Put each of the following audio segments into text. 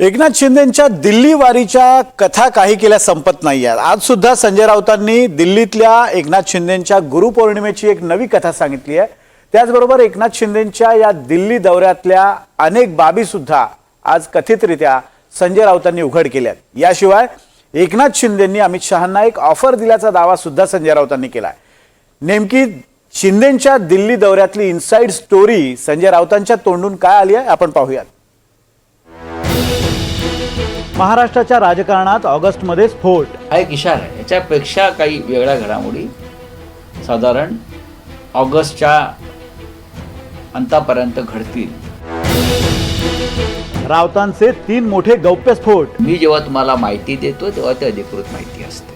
एकनाथ शिंदेच्या दिल्ली वारीच्या कथा काही केल्या संपत नाही आहेत. आज सुद्धा संजय राऊतांनी दिल्लीतल्या एकनाथ शिंदेच्या गुरुपौर्णिमेची एक नवी कथा सांगितली आहे. त्याचबरोबर एकनाथ शिंदेच्या या दिल्ली दौऱ्यातल्या अनेक बाबी सुद्धा आज कथितरित्या संजय राऊतांनी उघड केल्या आहेत. याशिवाय एकनाथ शिंदेंनी अमित शहांना एक ऑफर दिल्याचा दावा सुद्धा संजय राऊतांनी केला आहे. नेमकी शिंदेच्या दिल्ली दौऱ्यातली इनसाइड स्टोरी संजय राऊतांच्या तोंडून काय आली आहे आपण पाहूयात. महाराष्ट्राच्या राजकारणात ऑगस्टमध्ये स्फोट हा एक इशारा आहे. याच्यापेक्षा काही वेगळ्या घडामोडी साधारण ऑगस्टच्या अंतापर्यंत घडतील. राऊतांचे तीन मोठे गौप्यस्फोट. मी जेव्हा तुम्हाला माहिती देतो तेव्हा ते अधिकृत माहिती असते.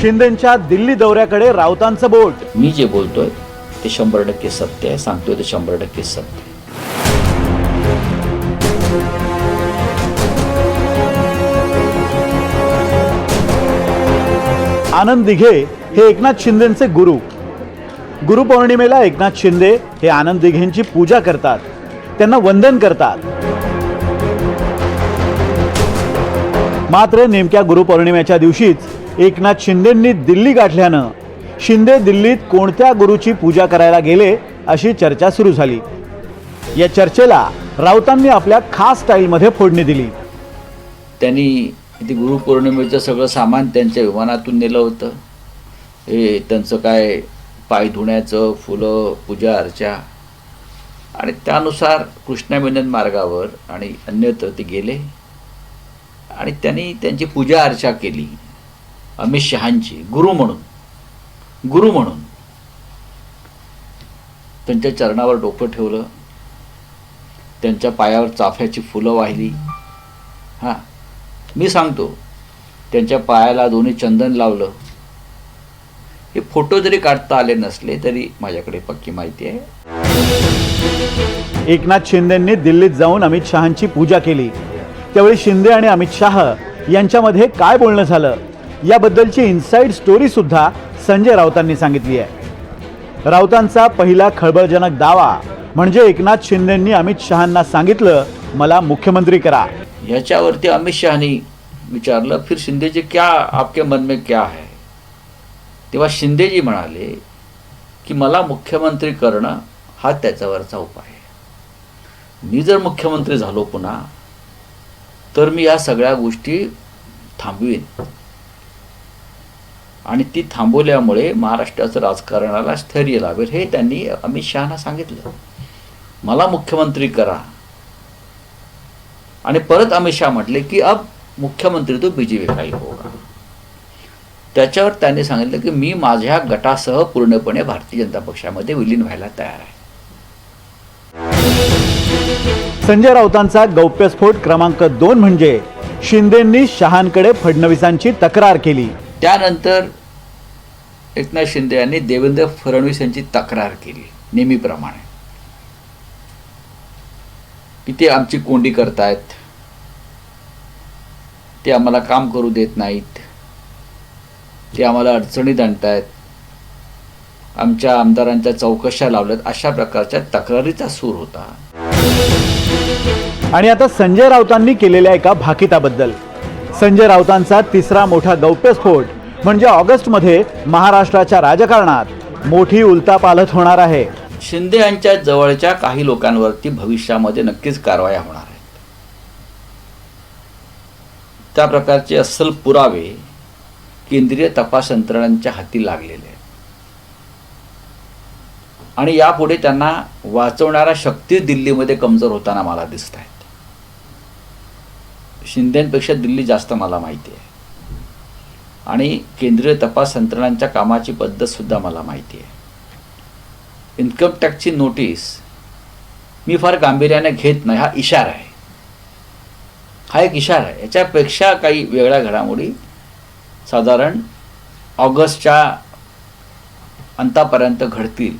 शिंदेच्या दिल्ली दौऱ्याकडे राऊतांचं बोट. मी जे बोलतोय ते शंभर टक्के सत्य आहे. सांगतोय ते शंभर टक्के सत्य आनंद दिघे हे एकनाथ शिंदेचे गुरु. गुरुपौर्णिमेला एकनाथ शिंदे हे आनंद दिघेंची पूजा करतात. त्यांना वंदन करतात. मात्र नेमक्या गुरुपौर्णिमेच्या दिवशीच एकनाथ शिंदेंनी दिल्ली गाठल्यानं शिंदे दिल्लीत कोणत्या गुरुची पूजा करायला गेले अशी चर्चा सुरू झाली. या चर्चेला राऊतांनी आपल्या खास स्टाईलमध्ये फोडणी दिली. त्यांनी ते गुरुपौर्णिमेचं सगळं सामान त्यांच्या विमानातून नेलं होतं. हे त्यांचं काय पाय धुण्याचं फुलं पूजा अर्चा. आणि त्यानुसार कृष्णामेनन मार्गावर आणि अन्यत्र ते गेले. आणि त्यांनी त्यांची पूजा अर्चा केली. अमित शहांची गुरु म्हणून गुरु म्हणून. त्यांच्या चरणावर डोकं ठेवलं. त्यांच्या पायावर चाफ्याची फुलं वाहिली. हां मी सांगतो त्यांच्या पायाला दोन्ही चंदन लावलं. हे फोटो जरी काढता आले नसले तरी माझ्याकडे पक्की माहिती आहे. एकनाथ शिंदेंनी दिल्लीत जाऊन अमित शहांची पूजा केली. त्यावेळी शिंदे आणि अमित शाह यांच्यामध्ये काय बोलणं झालं? याबद्दलची इन्साईड स्टोरी सुद्धा संजय राऊतांनी सांगितली आहे. राऊतांचा पहिला खळबळजनक दावा म्हणजे एकनाथ शिंदेंनी अमित शहांना सांगितलं मला मुख्यमंत्री करा. याच्यावरती अमित शहानी विचारलं फिर शिंदेजी क्या आपके मन में क्या है? तेव्हा शिंदेजी म्हणाले की मला मुख्यमंत्री करणं हा त्याच्यावरचा उपाय आहे. मी जर मुख्यमंत्री झालो पुन्हा तर मी या सगळ्या गोष्टी थांबवीन. आणि ती थांबवल्यामुळे महाराष्ट्राचं राजकारणाला स्थैर्य लाभेल हे त्यांनी अमित शहाना सांगितलं. मला मुख्यमंत्री करा. आणि परत अमित शहा म्हटले की अब मुख्यमंत्री तो बीजेपी का ही होगा? त्याच्यावर त्यांनी सांगितलं की मी माझ्या गटासह पूर्णपणे भारतीय जनता पक्षामध्ये विलीन व्हायला तयार आहे. संजय राऊतांचा गौप्यस्फोट क्रमांक दोन म्हणजे शिंदेंनी शहांकडे फडणवीसांची तक्रार केली. त्यानंतर एकनाथ शिंदे यांनी देवेंद्र फडणवीस यांची तक्रार केली नेहमीप्रमाणे. इथे ते आमची कोंडी करतायत. ते आम्हाला काम करू देत नाहीत. ते आम्हाला अडचणीत आणतायत. आमच्या आमदारांच्या चौकशा लावल्यात. अशा प्रकारच्या तक्रारीचा सूर होता. आणि आता संजय राऊतांनी केलेल्या एका भाकिताबद्दल. संजय राऊतांचा तिसरा मोठा गौप्यस्फोट म्हणजे ऑगस्टमध्ये महाराष्ट्राच्या राजकारणात मोठी उलतापालत होणार आहे. शिंदे यांच्या जवळच्या काही लोकांवरती भविष्यामध्ये नक्कीच कारवाया होणार आहेत. त्या प्रकारचे अस्सल पुरावे केंद्रीय तपास यंत्रणांच्या हाती लागलेले आहेत. आणि यापुढे त्यांना वाचवणारा शक्ती दिल्लीमध्ये कमजोर होताना मला दिसत आहेत शिंदेपेक्षा दिल्ली जास्त मला माहिती आहे. आणि केंद्रीय तपास यंत्रणांच्या कामाची पद्धतसुद्धा मला माहिती आहे. इन्कम टॅक्सची नोटीस मी फार गांभीर्याने घेत नाही. हा इशारा आहे. हा एक इशारा आहे. याच्यापेक्षा काही वेगळ्या घडामोडी साधारण ऑगस्टच्या अंतापर्यंत घडतील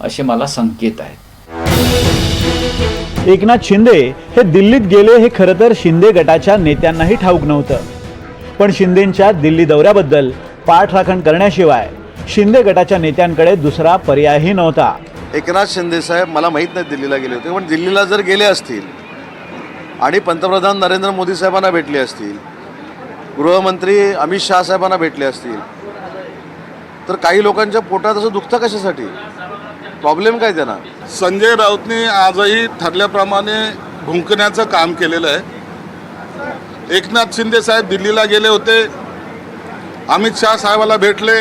असे मला संकेत आहेत. एकनाथ शिंदे हे दिल्लीत गेले हे खरं तर शिंदे गटाच्या नेत्यांनाही ठाऊक नव्हतं. पण शिंदेच्या दिल्ली दौऱ्याबद्दल पाठराखण करण्याशिवाय शिंदे गटाच्या नेत्यांकडे दुसरा पर्यायही नव्हता. एकनाथ शिंदे साहेब मला माहीत नाही दिल्लीला गेले होते पण दिल्लीला जर गेले असतील आणि पंतप्रधान नरेंद्र मोदी साहेबांना भेटले असतील गृहमंत्री अमित शहा साहेबांना भेटले असतील तर काही लोकांच्या पोटात असं दुखतं कशासाठी? प्रॉब्लेम काय त्यांना? संजय राऊतने आजही ठरल्याप्रमाणे भुंकण्याचं काम केलेलं आहे. एकनाथ शिंदे साहेब दिल्लीला गेले होते अमित शहा साहेबाला भेटले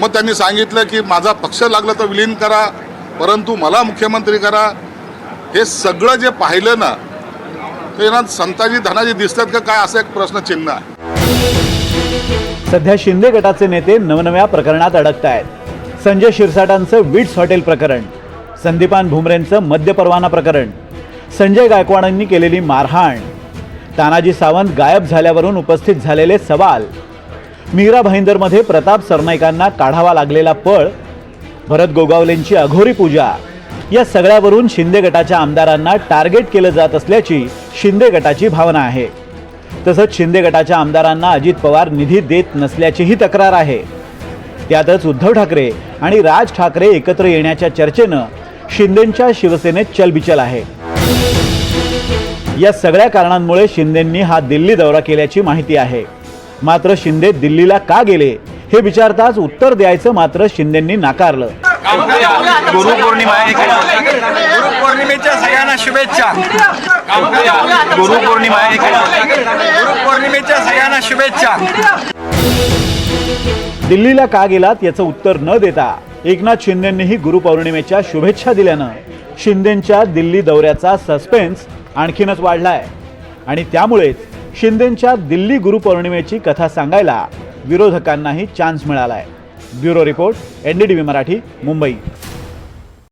मग त्यांनी सांगितलं की माझा पक्ष लागला तर विलीन करा परंतु मला मुख्यमंत्री करा. हे सगळं जे पाहिलं ना ते ना संताजी धनाजी दिसतात का काय असं एक प्रश्नचिन्ह आहे. सध्या शिंदे गटाचे नेते नवनव्या प्रकरणात अडकत आहेत संजय शिरसाटांचं विट्स हॉटेल प्रकरण संदीपान भुमरेंचं मद्य परवाना प्रकरण संजय गायकवाडांनी केलेली मारहाण तानाजी सावंत गायब झाल्यावरून उपस्थित झालेले सवाल मीरा भाईंदरमध्ये प्रताप सरनाईकांना काढावा लागलेला पळ भरत गोगावलेंची अघोरी पूजा. या सगळ्यावरून शिंदे गटाच्या आमदारांना टार्गेट केलं जात असल्याची शिंदे गटाची भावना आहे. तसंच शिंदे गटाच्या आमदारांना अजित पवार निधी देत नसल्याचीही तक्रार आहे. त्यातच उद्धव ठाकरे आणि राज ठाकरे एकत्र येण्याच्या चर्चेनं शिंदेंच्या शिवसेनेत चलबिचल आहे. या सगळ्या कारणांमुळे शिंदेंनी हा दिल्ली दौरा केल्याची माहिती आहे. मात्र शिंदे दिल्लीला का गेले? हे विचारताच उत्तर द्यायचं मात्र शिंदेंनी नाकारलं. गुरुपौर्णिमा आहे गुरुपौर्णिमेच्या सगळ्यांना शुभेच्छा. गुरुपौर्णिमा आहे गुरुपौर्णिमेच्या सगळ्यांना शुभेच्छा. दिल्लीला का गेलात याचं उत्तर न देता एकनाथ शिंदेंनीही गुरुपौर्णिमेच्या शुभेच्छा दिल्यानं शिंदेंच्या दिल्ली दौऱ्याचा सस्पेन्स आणखीनच वाढलाय. आणि त्यामुळेच शिंदेंच्या दिल्ली गुरुपौर्णिमेची कथा सांगायला विरोधकांनाही चान्स मिळालाय. Bureau report NDTV Marathi Mumbai.